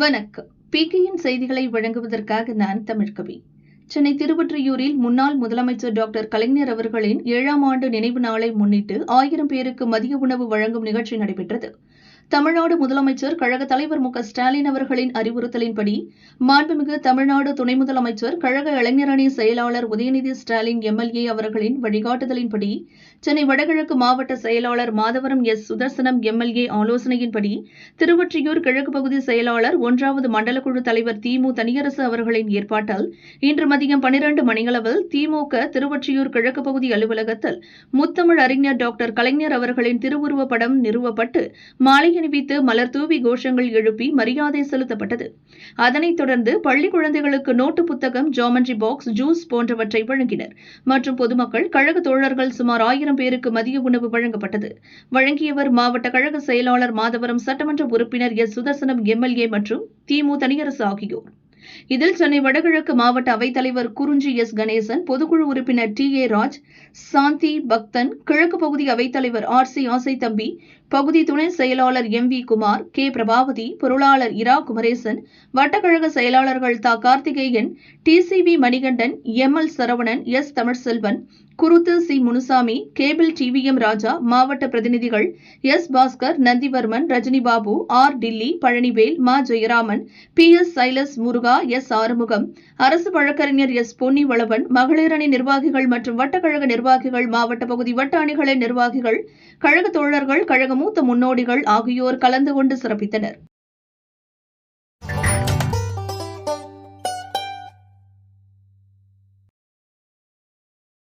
வணக்கம். பிகேயின் செய்திகளை வழங்குவதற்காக நான் தமிழ்கவி சென்னை திருவொற்றியூரில் முன்னாள் முதலமைச்சர் டாக்டர் கலைஞர் அவர்களின் ஏழாம் ஆண்டு நினைவு நாளை முன்னிட்டு ஆயிரம் பேருக்கு மதிய உணவு வழங்கும் நிகழ்ச்சி நடைபெற்றது. தமிழ்நாடு முதலமைச்சர் கழக தலைவர் மு க ஸ்டாலின் அவர்களின் அறிவுறுத்தலின்படி மாண்புமிகு தமிழ்நாடு துணை முதலமைச்சர் கழக இளைஞரணி செயலாளர் உதயநிதி ஸ்டாலின் எம்எல்ஏ அவர்களின் வழிகாட்டுதலின்படி சென்னை வடகிழக்கு மாவட்ட செயலாளர் மாதவரம் எஸ் சுதர்சனம் எம்எல்ஏ ஆலோசனையின்படி திருவொற்றியூர் கிழக்கு பகுதி செயலாளர் ஒன்றாவது மண்டலக்குழு தலைவர் திமு தனியரசு அவர்களின் ஏற்பாட்டால் இன்று மதியம் பனிரண்டு மணியளவில் திமுக திருவொற்றியூர் கிழக்கு பகுதி அலுவலகத்தில் முத்தமிழ் அறிஞர் டாக்டர் கலைஞர் அவர்களின் திருவுருவப் படம் நிறுவப்பட்டு மாலை அணிவித்து மலர் தூவி கோஷங்கள் எழுப்பி மரியாதை செலுத்தப்பட்டது. அதனைத் தொடர்ந்து பள்ளி குழந்தைகளுக்கு நோட்டு புத்தகம் ஜாமெண்ட்ரி பாக்ஸ் ஜூஸ் போன்றவற்றை வழங்கினர். மற்றும் பொதுமக்கள் கழக தோழர்கள் சுமார் ஆயிரம் பேருக்கு மதிய உணவு வழங்கப்பட்டது. வழங்கியவர் மாவட்ட கழக செயலாளர் மாதவரம் சட்டமன்ற உறுப்பினர் எஸ். சுதர்சனம் எம்எல்ஏ மற்றும் திமு தனியரசு ஆகியோர். இதில் சென்னை வடகிழக்கு மாவட்ட அவைத்தலைவர் குறிஞ்சி எஸ். கணேசன் பொதுக்குழு உறுப்பினர் டி. ஏ. ராஜ் சாந்தி பக்தன் கிழக்கு பகுதி அவைத்தலைவர் ஆர். சி. ஆசை தம்பி பகுதி துணை செயலாளர் M V Kumar K. Prabhavathi பொருளாளர் இரா. குமரேசன் வட்டக்கழக செயலாளர்கள் தா. Karthikeyan T. C. V. Manikandan M. L. Saravanan S. Tamilselvan குருத்து C. Munusamy cable TVM Raja மாவட்ட பிரதிநிதிகள் எஸ். பாஸ்கர் நந்திவர்மன் ரஜினி பாபு ஆர். டில்லி பழனிவேல் மா. Jayaraman P. S. Silas Muruga S. Arumugam அரசு வழக்கறிஞர் எஸ். பொன்னிவளவன் மகளிர் அணி நிர்வாகிகள் மற்றும் வட்டக்கழக நிர்வாகிகள் மாவட்ட பகுதி வட்ட அணிகளின் நிர்வாகிகள் கழக தோழர்கள் கழகம் மூத்த முன்னோடிகள் ஆகியோர் கலந்து கொண்டு சிறப்பித்தனர்.